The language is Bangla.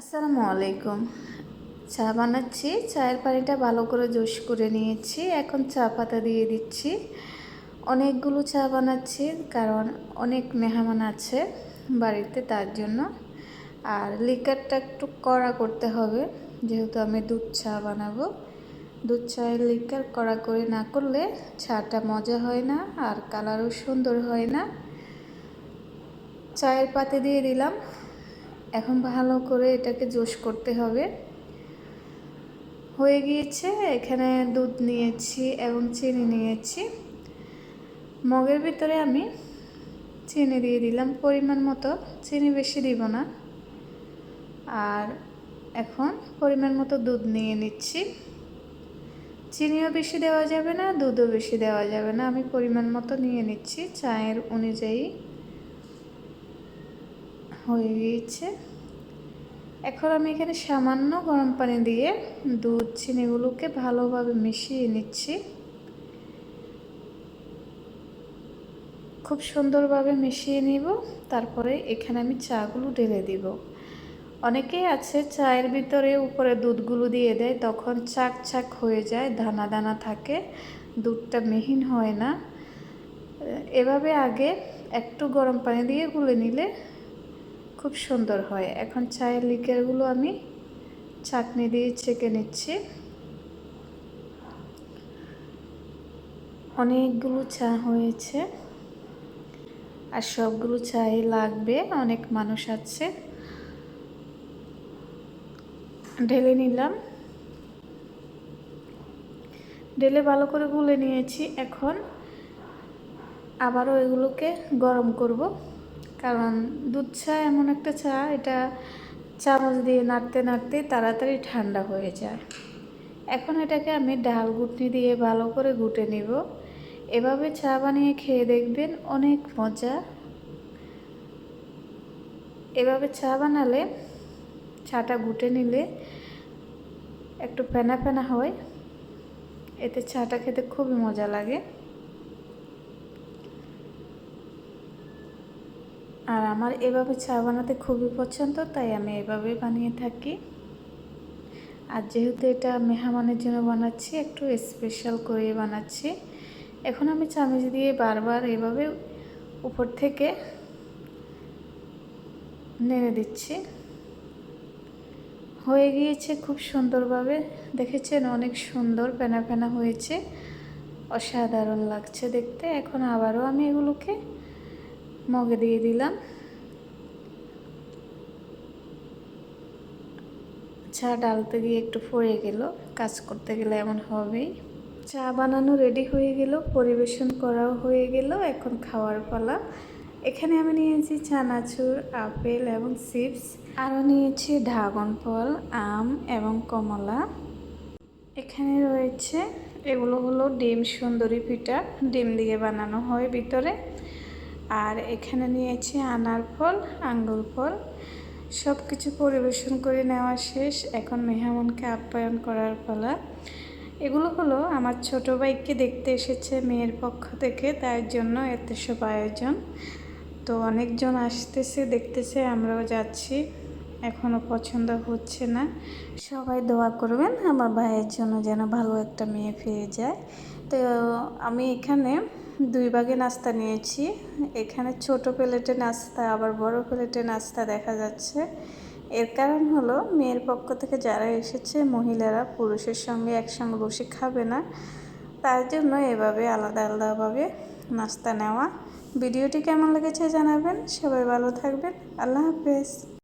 আসসালামু আলাইকুম। চা বানাচ্ছি, চায়ের পানিটা ভালো করে জোশ করে নিয়েছি, এখন চা পাতা দিয়ে দিচ্ছি। অনেকগুলো চা বানাচ্ছি, কারণ অনেক মেহমান আছে বাড়িতে তার জন্য। আর লিকারটা একটু কড়া করতে হবে, যেহেতু আমি দুধ চা বানাবো। দুধ চায়ের লিকার কড়া করে না করলে চাটা মজা হয় না, আর কালারও সুন্দর হয় না। চায়ের পাতে দিয়ে দিলাম এখন ভালো করে এটাকে জোশ করতে হবে। হয়ে গিয়েছে, এখানে দুধ নিয়েছি এবং চিনি নিয়েছি। মগের ভিতরে আমি চিনি দিয়ে দিলাম, পরিমাণ মতো। চিনি বেশি দিব না। আর এখন পরিমাণ মতো দুধ নিয়ে নিচ্ছি। চিনিও বেশি দেওয়া যাবে না, দুধও বেশি দেওয়া যাবে না। আমি পরিমাণ মতো নিয়ে নিচ্ছি, চায়ের অনুযায়ী। হয়ে গিয়েছে। এখন আমি এখানে সামান্য গরম পানি দিয়ে দুধ, চিনিগুলোকে ভালোভাবে মিশিয়ে নিচ্ছি। খুব সুন্দরভাবে মিশিয়ে নিব, তারপরে এখানে আমি চাগুলো ঢেলে দিব। অনেকেই আছে চায়ের ভিতরে উপরে দুধগুলো দিয়ে দেয়, তখন চাক চাক হয়ে যায়, দানা দানা থাকে, দুধটা মিহিন হয় না। এভাবে আগে একটু গরম পানি দিয়ে গুলে নিলে খুব সুন্দর হয়। এখন চায়ের লিকেরগুলো আমি চাটনি দিয়ে ছেঁকে নিচ্ছি। অনেকগুলো চা হয়েছে আর সবগুলো চাই লাগবে, অনেক মানুষ আছে। ঢেলে নিলাম। ঢেলে ভালো করে গুলে নিয়েছি। এখন আবারও এগুলোকে গরম করব। কারণ দুধ চা এমন একটা চা, এটা চামচ দিয়ে নাড়তে নাড়তে তাড়াতাড়ি ঠান্ডা হয়ে যায়। এখন এটাকে আমি ডাল গুটনি দিয়ে ভালো করে গুটে নিব। এভাবে চা বানিয়ে খেয়ে দেখবেন অনেক মজা। এভাবে চা বানালে, চাটা গুটে নিলে একটু ফেনা ফেনা হয়। এতে চাটা খেতে খুবই মজা লাগে। আর আমার এভাবে চা বানাতে খুবই পছন্দ, তাই আমি এভাবে বানিয়ে থাকি। আর যেহেতু এটা মেহমানের জন্য বানাচ্ছি, একটু স্পেশাল করে বানাচ্ছি, এখন আমি চামচ দিয়ে বারবার এভাবে উপর থেকে নেড়ে দিচ্ছি। হয়ে গিয়েছে খুব সুন্দরভাবে, দেখেছেন অনেক সুন্দর পেনা পেনা হয়েছে, অসাধারণ লাগছে দেখতে। এখন আবারও আমি এগুলোকে মগে দিয়ে দিলাম। চা ডালতে গিয়ে একটু পড়ে গেল। কাজ করতে গেলে এমন হবেই। চা বানানো রেডি হয়ে গেল, পরিবেশন করাও হয়ে গেল, এখন খাওয়ার পালা। এখানে আমি নিয়েছি চানাচুর, আপেল এবং চিপস। আরও নিয়েছি ড্রাগন ফল, আম এবং কমলা। এখানে রয়েছে, এগুলো হলো ডিম সুন্দরী পিঠা। ডিম দিয়ে বানানো হয় ভিতরে। আর এখানে নিয়েছি আনার ফল, আঙ্গুর ফল। সব কিছু পরিবেশন করে নেওয়া শেষ। এখন মেহমানকে আপ্যায়ন করার ফলা এগুলো হলো আমার ছোট ভাইকে দেখতে এসেছে মেয়ের পক্ষ থেকে, তার জন্য এত সব আয়োজন। তো অনেকজন আসতেছে, দেখতেছে, আমরাও যাচ্ছি। এখনও পছন্দ হচ্ছে না। সবাই দোয়া করবেন আমার ভাইয়ের জন্য যেন ভালো একটা মেয়ে পেয়ে যায়। তো আমি এখানে দুই ভাগে নাস্তা নিয়েছি। এখানে ছোট প্লেটে নাস্তা, আবার বড় প্লেটে নাস্তা দেখা যাচ্ছে। এর কারণ হলো মেয়ের পক্ষ থেকে যারা এসেছে মহিলারা পুরুষের সঙ্গে একসঙ্গে বসে খাবে না। তার জন্য এভাবে আলাদা আলাদাভাবে নাস্তা নেওয়া। ভিডিওটি কেমন লেগেছে জানাবেন। সবাই ভালো থাকবেন। আল্লাহ হাফেজ।